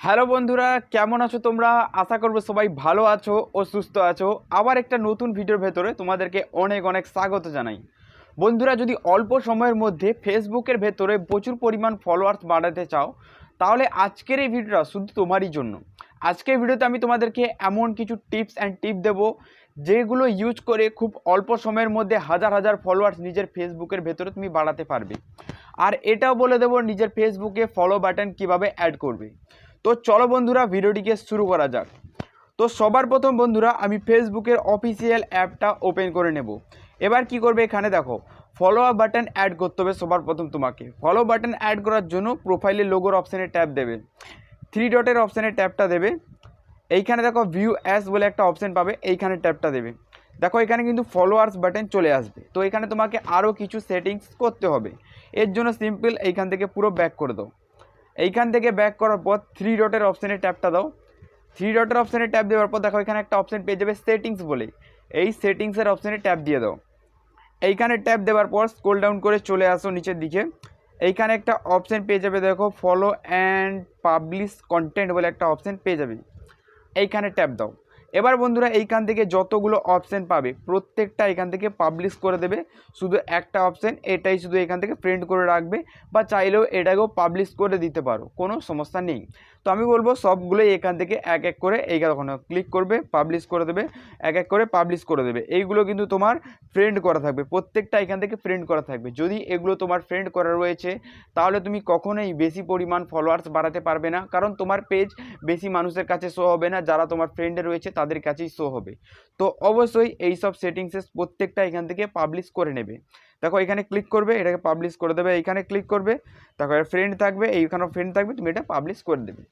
Hello বন্ধুরা, কেমন আছো তোমরা? আশা করব সবাই ভালো আছো ও সুস্থ আছো। আবার একটা নতুন ভিডিওর ভেতরে তোমাদেরকে অনেক অনেক স্বাগত জানাই। বন্ধুরা, যদি অল্প সময়ের মধ্যে ফেসবুকের ভেতরে প্রচুর পরিমাণ ফলোয়ার্স বাড়াতে চাও, তাহলে আজকের এই ভিডিওটা শুধু তোমারই জন্য। আজকের ভিডিওতে আমি তোমাদেরকে এমন কিছু টিপস অ্যান্ড টিপ দেবো, যেগুলো ইউজ করে খুব অল্প সময়ের মধ্যে হাজার হাজার ফলোয়ার্স নিজের ফেসবুকের ভেতরে তুমি বাড়াতে পারবে। আর এটাও বলে দেবো, নিজের ফেসবুকে ফলো বাটন কীভাবে অ্যাড করবে। তো চলো বন্ধুরা ভিডিওটিকে শুরু করা যাক। তো সবার প্রথম বন্ধুরা আমি ফেসবুকের অফিসিয়াল অ্যাপটা ওপেন করে নেব। এবার কি করবে এখানে দেখো ফলো আপ বাটন অ্যাড করতে হবে সবার প্রথম তোমাকে। ফলো বাটন অ্যাড করার জন্য প্রোফাইলে লোগোর অপশানে ট্যাপ দেবে। থ্রি ডটের অপশানে ট্যাপটা দেবে। এইখানে দেখো ভিউ অ্যাস বলে একটা অপশান পাবে, এইখানে ট্যাপটা দেবে। দেখো এখানে কিন্তু ফলোয়ার্স বাটন চলে আসবে। তো এখানে তোমাকে আরও কিছু সেটিংস করতে হবে। এর জন্য সিম্পল এইখান থেকে পুরো ব্যাক করে দাও। এইখান থেকে ব্যাক করার পর থ্রি ডটের অপশানে ট্যাপটা দাও। থ্রি ডটের অপশানে ট্যাপ দেওয়ার পর দেখো, এখানে একটা অপশান পেয়ে যাবে সেটিংস বলে। এই সেটিংসের অপশানে ট্যাপ দিয়ে দাও। এইখানে ট্যাপ দেওয়ার পর স্কোল ডাউন করে চলে আসো নিচের দিকে। এইখানে একটা অপশান পেয়ে যাবে, দেখো ফলো অ্যান্ড পাবলিশ কন্টেন্ট বলে একটা অপশান পেয়ে যাবে। এইখানে ট্যাপ দাও। এবার বন্ধুরা এইখান থেকে যতগুলো অপশান পাবে, প্রত্যেকটা এখান থেকে পাবলিশ করে দেবে। শুধু একটা অপশান এটাই শুধু এখান থেকে প্রিন্ট করে রাখবে বা চাইলেও এটাকেও পাবলিশ করে দিতে পারো, কোনো সমস্যা নেই। তো আমি বলব সবগুলোই এখান থেকে এক এক করে এই যখন ক্লিক করবে পাবলিশ করে দেবে, এক এক করে পাবলিশ করে দেবে। এইগুলো কিন্তু তোমার ফ্রেন্ড করা থাকবে, প্রত্যেকটা এখান থেকে ফ্রেন্ড করা থাকবে। যদি এগুলো তোমার ফ্রেন্ড করা রয়েছে, তাহলে তুমি কখনোই বেশি পরিমাণ ফলোয়ার্স বাড়াতে পারবে না। কারণ তোমার পেজ বেশি মানুষের কাছে শো হবে না, যারা তোমার ফ্রেন্ডে রয়েছে তাদের কাছেই শো হবে। তো অবশ্যই এই সব প্রত্যেকটা এখান থেকে পাবলিশ করে নেবে। দেখো এখানে ক্লিক করবে, এটাকে পাবলিশ করে দেবে, এইখানে ক্লিক করবে তারপরে ফ্রেন্ড থাকবে, এইখানেও ফ্রেন্ড থাকবে, তুমি এটা পাবলিশ করে দেবে।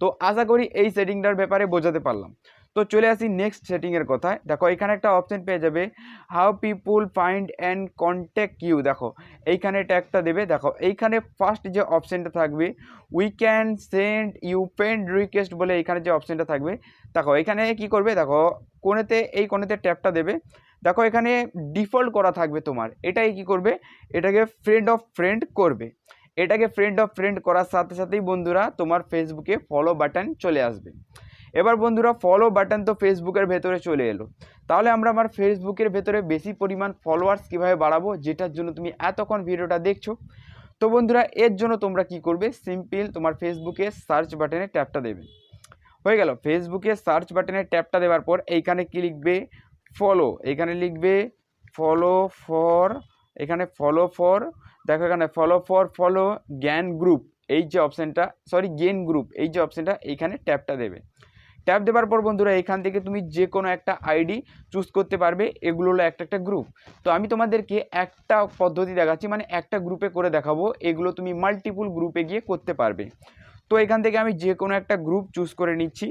তো আশা করি এই সেটিংটার ব্যাপারে বোঝাতে পারলাম। তো চলে আসি নেক্সট সেটিংয়ের কথায়। দেখো এখানে একটা অপশন পেয়ে যাবে how people find and contact you দেখো, এইখানে ট্যাগটা দেবে। দেখো, এইখানে ফার্স্ট যে অপশানটা থাকবে we can send you friend request বলে এইখানে যে অপশানটা থাকবে, দেখো, এখানে কি করবে? দেখো কোনেতে এই কোনেতে ট্যাপটা দেবে। দেখো এখানে ডিফল্ট করা থাকবে তোমার। এটাই কি করবে? এটাকে ফ্রেন্ড অফ ফ্রেন্ড করবে। এটাকে ফ্রেন্ড অফ ফ্রেন্ড করার সাথে সাথেই বন্ধুরা তোমার ফেসবুকে ফলো বাটন চলে আসবে। এবার বন্ধুরা ফলো বাটন তো ফেসবুকের ভেতরে চলে এলো। তাহলে আমরা আমার ফেসবুকের ভেতরে বেশি পরিমাণ ফলোয়ার্স কীভাবে বাড়াবো? যেটার জন্য তুমি এতক্ষণ ভিডিওটা দেখছ। তো বন্ধুরা, এর জন্য তোমরা কি করবে? সিম্পল তোমার ফেসবুকে সার্চ বাটনে ট্যাপটা দেবে। হয়ে গেল। ফেসবুকে সার্চ বাটনে ট্যাপটা দেওয়ার পর এইখানে কি লিখবে ফলো এখানে লিখবে ফলো ফর এখানে ফলো ফর দেখো এখানে ফলো ফর ফলো জ্ঞান গ্রুপ এই যে অপশানটা সরি গেন গ্রুপ এই যে অপশানটা এইখানে ট্যাপটা দেবে। ট্যাপ দেওয়ার পর বন্ধুরা, এখান থেকে তুমি যে কোনো একটা আইডি চুজ করতে পারবে, এগুলো হলো একটা একটা গ্রুপ তো আমি তোমাদেরকে একটা পদ্ধতি দেখাচ্ছি মানে একটা গ্রুপে করে দেখাবো, এগুলো তুমি মাল্টিপুল গ্রুপে গিয়ে করতে পারবে। তো এখান থেকে আমি যে কোনো একটা গ্রুপ চুজ করে নিচ্ছি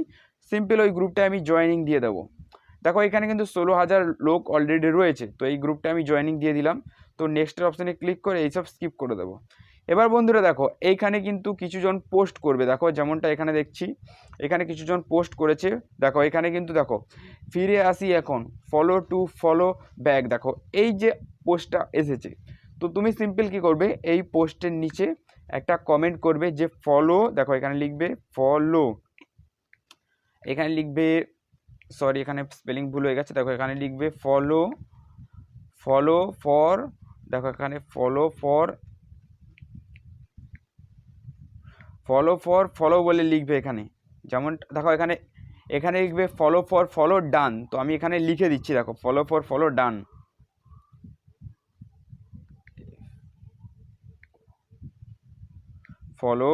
সিম্পল ওই গ্রুপটা আমি জয়েনিং দিয়ে দেবো। দেখো, এখানে কিন্তু ষোলো হাজার লোক অলরেডি রয়েছে। তো এই গ্রুপটা আমি জয়েনিং দিয়ে দিলাম। তো নেক্সটের অপশানে ক্লিক করে এইসব স্কিপ করে দেবো। এবার বন্ধুরা দেখো, এইখানে কিন্তু কিছুজন পোস্ট করবে। দেখো, যেমনটা এখানে দেখছি, এখানে কিছুজন পোস্ট করেছে। দেখো, এখানে কিন্তু দেখো, ফিরে আসি এখন। ফলো টু ফলো ব্যাক দেখো, এই যে পোস্টটা এসেছে। তো তুমি সিম্পল কি করবে? এই পোস্টের নিচে একটা কমেন্ট করবে যে ফলো দেখো, এখানে লিখবে ফলো এখানে লিখবে সরি, এখানে স্পেলিং ভুল হয়ে গেছে। দেখো, এখানে লিখবে ফলো ফলো ফর দেখো, এখানে follow for follow for follow বলে লিখবে এখানে। যেমন, দেখো, এখানে এখানে লিখবে ফলো ফর ফলো ডান তো আমি এখানে লিখে দিচ্ছি, দেখো follow for follow done follow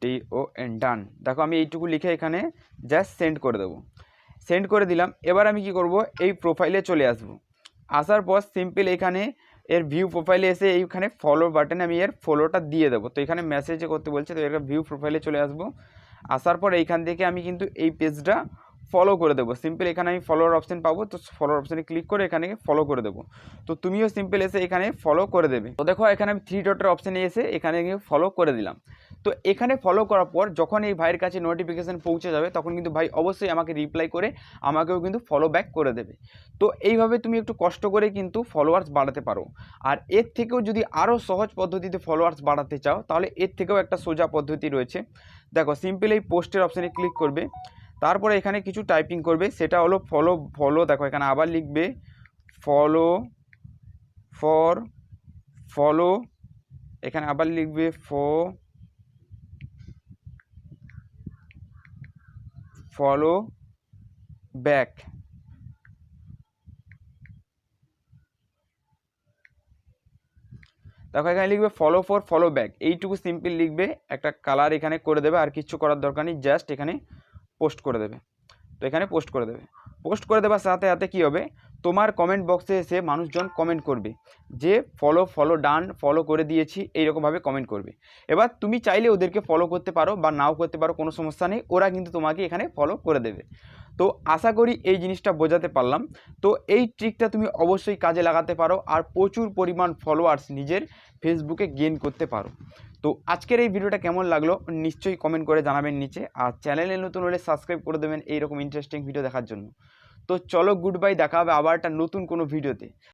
D O N done দেখো, আমি এইটুকু লিখে এখানে জাস্ট সেন্ড করে দেবো। সেন্ড করে দিলাম, এবার আমি কি করব? এই প্রোফাইলে চলে আসব। আসার পর সিম্পল এখানে এর ভিউ প্রোফাইলে এসে এইখানে ফলো বাটনে আমি এর ফলোটা দিয়ে দেবো। তো এখানে মেসেজে করতে বলছে, তো এর ভিউ প্রোফাইলে চলে আসব। আসার পর এইখান থেকে আমি কিন্তু এই পেজটা ফলো করে দেবো। সিম্পল এখানে আমি ফলোর অপশান পাবো, তো ফলোর অপশানে ক্লিক করে এখানে ফলো করে দেবো। তো তুমিও সিম্পল এসে এখানে ফলো করে দেবে। তো দেখো, এখানে আমি থ্রি ডটের অপশানে এসে এখানে ফলো করে দিলাম। তো এখানে ফলো করার পর যখন এই ভাইয়ের কাছে নোটিফিকেশান পৌঁছে যাবে, তখন কিন্তু ভাই অবশ্যই আমাকে রিপ্লাই করে আমাকেও কিন্তু ফলো ব্যাক করে দেবে। তো এইভাবে তুমি একটু কষ্ট করে কিন্তু ফলোয়ার্স বাড়াতে পারো। আর এর থেকেও যদি আরও সহজ পদ্ধতিতে ফলোয়ার্স বাড়াতে চাও, তাহলে এর থেকেও একটা সোজা পদ্ধতি রয়েছে। দেখো সিম্পল এই পোস্টের অপশানে ক্লিক করবে, তারপরে এখানে কিছু টাইপিং করবে, সেটা হলো ফলো ফলো দেখো এখানে আবার লিখবে ফলো ফর ফলো এখানে আবার লিখবে ফো ফলো ব্যাক। দেখো, এখানে লিখবে ফলো ফর ফলো ব্যাক এইটুকু সিম্পল লিখবে, একটা কালার এখানে করে দেবে, আর কিছু করার দরকার নেই জাস্ট এখানে পোস্ট করে দেবে। তো এখানে পোস্ট করে দেবে। পোস্ট করে দেওয়ার সাথে সাথে কী হবে? তোমার কমেন্ট বক্সে এসে মানুষজন কমেন্ট করবে। যে ফলো ফলো ডান ফলো করে দিয়েছি, এইরকমভাবে কমেন্ট করবে। এবার তুমি চাইলে ওদেরকে ফলো করতে পারো বা নাও করতে পারো, কোনো সমস্যা নেই। ওরা কিন্তু তোমাকে এখানে ফলো করে দেবে। তো আশা করি এই জিনিসটা বোঝাতে পারলাম। তো এই ট্রিকটা তুমি অবশ্যই কাজে লাগাতে পারো আর প্রচুর পরিমাণ ফলোয়ার্স নিজের ফেসবুকে গেইন করতে পারো। তো আজকের এই ভিডিওটা কেমন লাগল নিশ্চয়ই কমেন্ট করে জানাবেন নিচে, আর চ্যানেলে নতুন হলে সাবস্ক্রাইব করে দেবেন এইরকম ইন্টারেস্টিং ভিডিও দেখার জন্য। তো চলো গুড বাই দেখা হবে আবার একটা নতুন কোনো ভিডিওতে